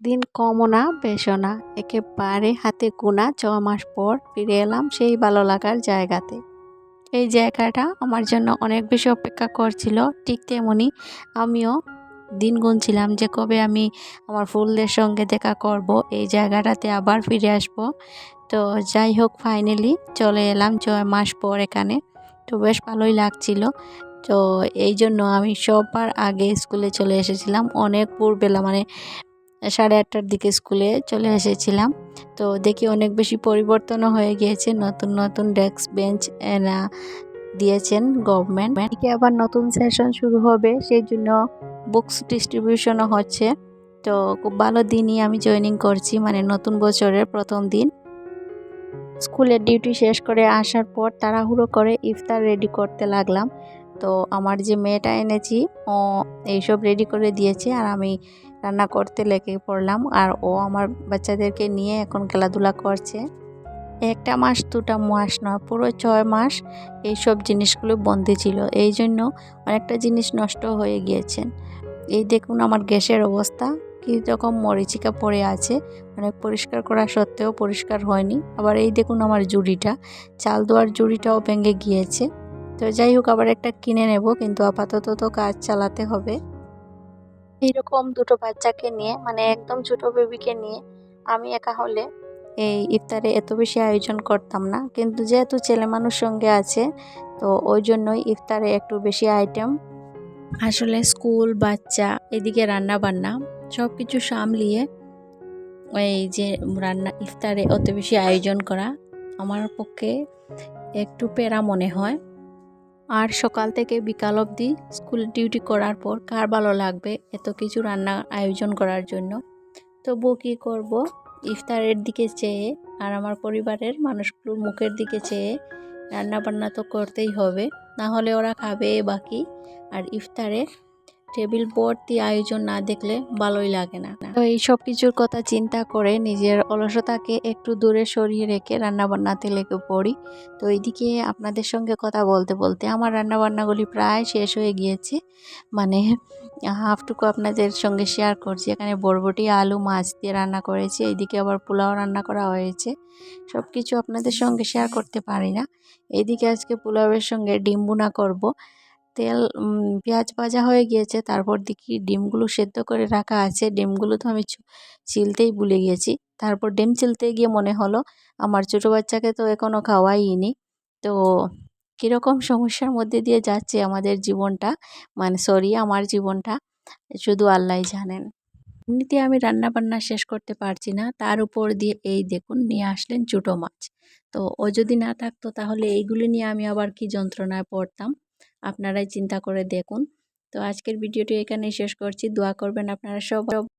দিন কমও না না একেবারে হাতে গোনা ছ মাস পর ফিরে এলাম সেই ভালো লাগার জায়গাতে। এই জায়গাটা আমার জন্য অনেক বেশি অপেক্ষা করছিল, ঠিক তেমনি আমিও দিন গুনছিলাম যে কবে আমি আমার ফুলদের সঙ্গে দেখা করব, এই জায়গাটাতে আবার ফিরে আসব। তো যাই হোক ফাইনালি চলে এলাম ছয় মাস পর এখানে। তো বেশ ভালোই লাগছিল। তো এই জন্য আমি সবার আগে স্কুলে চলে এসেছিলাম, অনেক পূর্বেলা মানে সাড়ে আটটার দিকে স্কুলে চলে এসেছিলাম। তো দেখি অনেক বেশি পরিবর্তনও হয়ে গিয়েছে। নতুন নতুন ডেস্ক, বেঞ্চ এনা দিয়েছেন গভর্নমেন্ট। এদিকে আবার নতুন সেশন শুরু হবে, সেই জন্য বুকস ডিস্ট্রিবিউশনও হচ্ছে। তো খুব ভালো দিনই আমি জয়েনিং করছি মানে নতুন বছরের প্রথম দিন। স্কুলের ডিউটি শেষ করে আসার পর তাড়াহুড়ো করে ইফতার রেডি করতে লাগলাম। তো আমার যে মেয়েটা এনেছি, ও এইসব রেডি করে দিয়েছে আর আমি রান্না করতে লেগে পড়লাম আর ও আমার বাচ্চাদেরকে নিয়ে এখন খেলাধুলা করছে। একটা মাস, দুটা মাস নয়, পুরো ছয় মাস এইসব জিনিসগুলো বন্দি ছিল। এই জন্য অনেকটা জিনিস নষ্ট হয়ে গিয়েছে। এই দেখুন আমার গ্যাসের অবস্থা কীরকম মরিচিকা পড়ে আছে। অনেক পরিষ্কার করা সত্ত্বেও পরিষ্কার হয়নি। আবার এই দেখুন আমার জুড়িটা, চাল দেওয়ার জুড়িটাও ভেঙে গিয়েছে। তো যাই হোক, আবার একটা কিনে নেব, কিন্তু আপাতত তো কাজ চালাতে হবে। এইরকম দুটো বাচ্চাকে নিয়ে মানে একদম ছোটো বেবিকে নিয়ে আমি একা হলে এই ইফতারে এত বেশি আয়োজন করতাম না। কিন্তু যেহেতু ছেলে মানুষ সঙ্গে আছে, তো ওই জন্যই ইফতারে একটু বেশি আইটেম আসলে স্কুল, বাচ্চা, এদিকে রান্না বান্না সব কিছু সামলিয়ে এই যে রান্না, ইফতারে অত বেশি আয়োজন করা আমার পক্ষে একটু পেরা মনে হয়। আর সকাল থেকে বিকাল অবধি স্কুল ডিউটি করার পর কার ভালো লাগবে? এত কিছু রান্না আয়োজন করার জন্য। তবুও কী করব? ইফতারের দিকে চেয়ে আর আমার পরিবারের মানুষগুলোর মুখের দিকে চেয়ে রান্না বান্না তো করতেই হবে। না হলে ওরা খাবে বাকি। আর ইফতারে টেবিল ভর্তি আয়োজন না দেখলে ভালোই লাগে না। তো এই সব কিছুর কথা চিন্তা করে নিজের অলসতাকে একটু দূরে সরিয়ে রেখে রান্নাবান্নাতে লেগে পড়ি। তো এইদিকে আপনাদের সঙ্গে কথা বলতে বলতে আমার রান্নাবান্নাগুলি প্রায় শেষ হয়ে গিয়েছে। মানে হাফটুকু আপনাদের সঙ্গে শেয়ার করছি। এখানে বরবটি, আলু, মাছ দিয়ে রান্না করেছি। এইদিকে আবার পোলাও রান্না করা হয়েছে। সব কিছু আপনাদের সঙ্গে শেয়ার করতে পারি না। এইদিকে আজকে পোলাওয়ের সঙ্গে ডিম বুনা করব। তেল পেঁয়াজ ভাজা হয়ে গিয়েছে। তারপর দেখি ডিমগুলো সেদ্ধ করে রাখা আছে। ডিমগুলো তো আমি ছিলতেই ভুলে গিয়েছি। তারপর ডিম ছিলতে গিয়ে মনে হলো, আমার ছোটো বাচ্চাকে তো এখনও খাওয়াইনি। তো কীরকম সমস্যার মধ্যে দিয়ে যাচ্ছে আমাদের জীবনটা? মানে সরি, আমার জীবনটা। শুধু আল্লাহ জানেন। এমনিতে আমি রান্না বান্না শেষ করতে পারছি না। তার উপর দিয়ে এই দেখুন, নিয়ে আসলেন ছোটো মাছ। তো ও যদি না থাকতো তাহলে এইগুলি নিয়ে আমি আবার কি যন্ত্রণায় পড়তাম? আপনারাই চিন্তা করে দেখুন। তো আজকের ভিডিওটি এখানেই শেষ করছি। দোয়া করবেন আপনারা সব